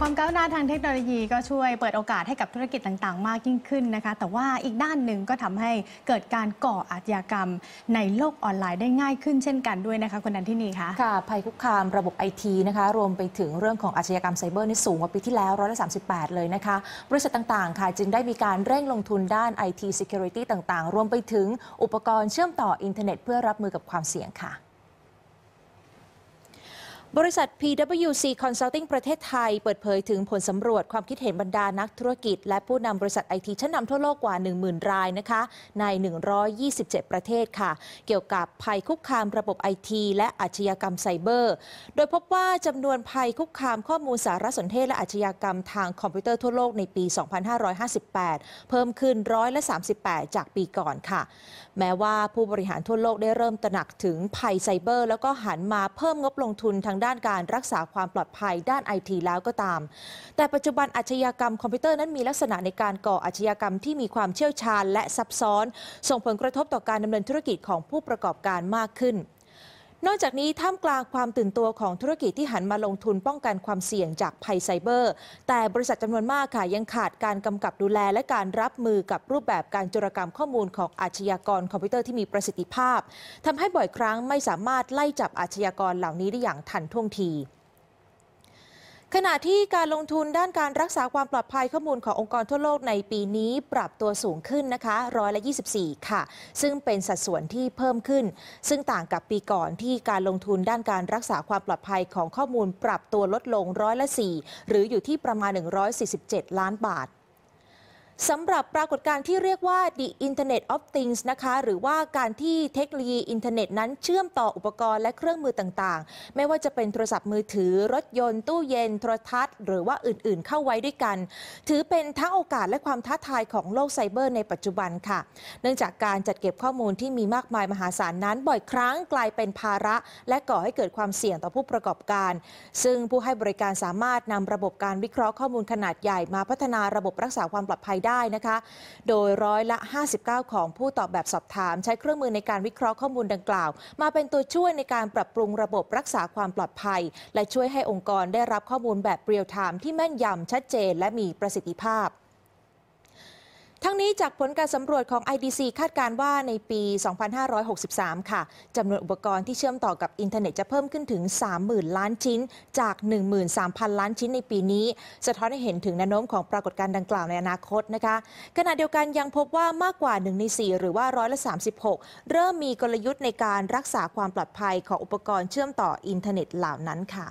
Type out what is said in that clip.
ความก้าวหน้าทางเทคโนโลยีก็ช่วยเปิดโอกาสให้กับธุรกิจต่างๆ มากยิ่งขึ้นนะคะ แต่ว่าอีกด้านหนึ่งก็ทำให้เกิดการก่ออาชญากรรม ในโลกออนไลน์ได้ง่ายขึ้นเช่นกันด้วยนะคะคุณนันทินีคะค่ะภัยคุกคามระบบไอทีนะคะรวมไปถึงเรื่องของอาชญากรรมไซเบอร์นี่สูงกว่าปีที่แล้วร้อยละ38เลยนะคะบริษัทต่างๆ ค่ะ จึงได้มีการเร่งลงทุนด้าน IT Security ต่างๆ รวมไปถึงอุปกรณ์เชื่อมต่ออินเทอร์เน็ต เพื่อรับมือกับความเสี่ยงค่ะ บริษัท PwC Consulting ประเทศไทย เปิดเผยถึงผลสำรวจความคิดเห็นบรรดานักธุรกิจ และผู้นำบริษัทไอทีชั้นนำทั่วโลกกว่า 10,000 รายนะคะใน 127 ประเทศค่ะ เกี่ยวกับภัยคุกคามระบบไอทีและอาชญากรรมไซเบอร์ โดยพบว่าจำนวนภัยคุกคามข้อมูลสารสนเทศและอาชญากรรมทางคอมพิวเตอร์ทั่วโลกในปี 2558 เพิ่มขึ้นร้อยละ 38 จากปีก่อนค่ะ แม้ว่าผู้บริหารทั่วโลกได้เริ่มตระหนักถึงภัยไซเบอร์ แล้วก็หันมาเพิ่มงบลงทุนทางด้านการรักษาความปลอดภัยด้านไอทีแล้วก็ตาม แต่ปัจจุบันอาชญากรรมคอมพิวเตอร์นั้นมีลักษณะในการก่ออาชญากรรมที่มีความเชี่ยวชาญและซับซ้อน ส่งผลกระทบต่อการดำเนินธุรกิจของผู้ประกอบการมากขึ้น นอกจากนี้ท่ามกลางความตื่นตัวของธุรกิจที่หันมาลงทุนป้องกันความเสี่ยงจากภัยไซเบอร์ แต่บริษัทจำนวนมากค่ะยังขาดการกำกับดูแล และการรับมือกับรูปแบบการโจรกรรมข้อมูลของอาชญากรคอมพิวเตอร์ที่มีประสิทธิภาพทำให้บ่อยครั้งไม่สามารถไล่จับอาชญากรเหล่านี้ได้อย่างทันท่วงที ขณะที่การลงทุนด้านการรักษาความปลอดภัยข้อมูลขององค์กรทั่วโลกในปีนี้ปรับตัวสูงขึ้นนะคะร้อยละ 24 ค่ะ ซึ่งเป็นสัดส่วนที่เพิ่มขึ้น ซึ่งต่างกับปีก่อนที่การลงทุนด้านการรักษาความปลอดภัยของข้อมูลปรับตัวลดลงร้อยละ 4 หรืออยู่ที่ประมาณ 147 ล้านบาท สำหรับปรากฏการณ์ที่เรียกว่า the Internet of Things นะคะ หรือว่าการที่เทคโนโลยีอินเทอร์เน็ตนั้นเชื่อมต่ออุปกรณ์และเครื่องมือต่างๆ ไม่ว่าจะเป็นโทรศัพท์มือถือ รถยนต์ ตู้เย็น โทรทัศน์ หรือว่าอื่นๆ เข้าไว้ด้วยกัน ถือเป็นทั้งโอกาสและความท้าทายของโลกไซเบอร์ในปัจจุบันค่ะ เนื่องจากการจัดเก็บข้อมูลที่มีมากมายมหาศาลนั้น บ่อยครั้งกลายเป็นภาระ และก่อให้เกิดความเสี่ยงต่อผู้ประกอบการ ซึ่งผู้ให้บริการสามารถนำระบบการวิเคราะห์ข้อมูลขนาดใหญ่มาพัฒนาระบบรักษาความปลอดภัยได้นะคะ โดยร้อยละ 59 ของผู้ตอบแบบสอบถาม ใช้เครื่องมือในการวิเคราะห์ข้อมูลดังกล่าว มาเป็นตัวช่วยในการปรับปรุงระบบรักษาความปลอดภัย และช่วยให้องค์กรได้รับข้อมูลแบบเรียลไทม์ที่แม่นยำชัดเจนและมีประสิทธิภาพ จากผลการสำรวจของ IDC คาดการว่าในปี 2563 ค่ะจำนวนอุปกรณ์ที่เชื่อมต่อกับอินเทอร์เน็ตจะเพิ่มขึ้นถึง 30,000 ล้านชิ้น จาก 13,000 ล้านชิ้นในปีนี้ สะท้อนให้เห็นถึงแนวโน้มของปรากฏการณ์ดังกล่าวในอนาคตนะคะ ขณะเดียวกันยังพบว่ามากกว่า 1 ใน 4 หรือว่าร้อยละ 36 เริ่มมีกลยุทธ์ในการรักษาความปลอดภัยของอุปกรณ์เชื่อมต่ออินเทอร์เน็ตเหล่านั้นค่ะ